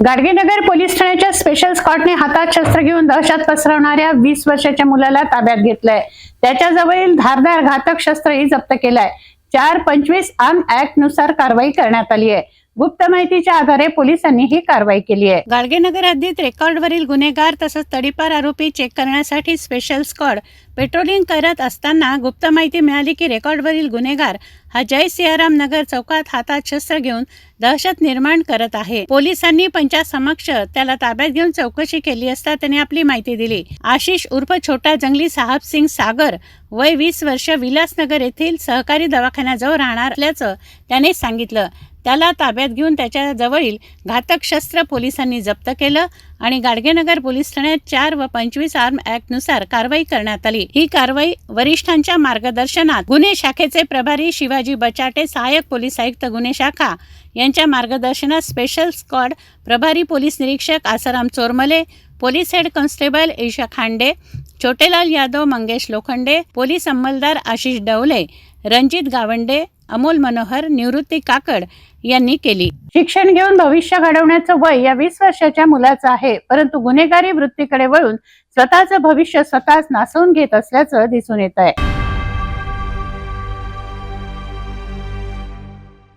Gadgenagar police ठाण्याच्या special स्कॉटने हातात शस्त्र घेऊन दहशत पसरवणाऱ्या वीस वर्षाच्या मुलाला ताब्यात घेतलंय. त्याच्याजवळील धारदार घातक शस्त्रही जप्त केलंय. चार पंचवीस आर्म ऍक्टनुसार कारवाई करण्यात आली आहे गुप्त माहितीच्या आधारे पोलिसांनी ही कारवाई केली आहे. गाडगेनगर हद्दीत रेकॉर्डवरील गुन्हेगार तसंच तडीपार आरोपी चेक करण्यासाठी स्पेशल स्क्वॉड पेट्रोलिंग करत असताना गुप्त माहिती मिळाली की रेकॉर्डवरील गुन्हेगार हा जय सियाराम नगर चौकात हातात शस्त्र घेऊन दहशत निर्माण करत आहे. पोलिसांनी पंचासमक्ष त्याला ताब्यात घेऊन चौकशी केली असता त्याने आपली माहिती दिली. आशिष उर्फ छोटा जंगली साहब सिंग सागर वय वीस वर्ष विलासनगर येथील सहकारी दवाखान्याजवळ राहणार असल्याचं त्याने सांगितलं. त्याला ताब्यात घेऊन त्याच्याजवळील घातक शस्त्र पोलिसांनी जप्त केलं आणि गाडगेनगर पोलीस ठाण्यात चार व पंचवीस आर्म ऍक्टनुसार कारवाई करण्यात आली. ही कारवाई वरिष्ठांच्या मार्गदर्शनात गुन्हे शाखेचे प्रभारी शिवाजी बचाटे सहाय्यक पोलीस आयुक्त गुन्हे शाखा यांच्या मार्गदर्शनात स्पेशल स्क्वॉड प्रभारी पोलीस निरीक्षक Asaram Chormale police head constable Isha Khande Chhotelal Yadav Mangesh Lokhande police अंमलदार Ashish Dawale Ranjit Gawande Amol Manohar Nivrutti Kakad यांनी केली. शिक्षण घेऊन भविष्य घडवण्याचं वय या वीस वर्षाच्या मुलाचं आहे. परंतु गुन्हेगारी वृत्तीकडे वळून स्वतःचं भविष्य स्वतःच नासवून घेत असल्याचं दिसून येत आहे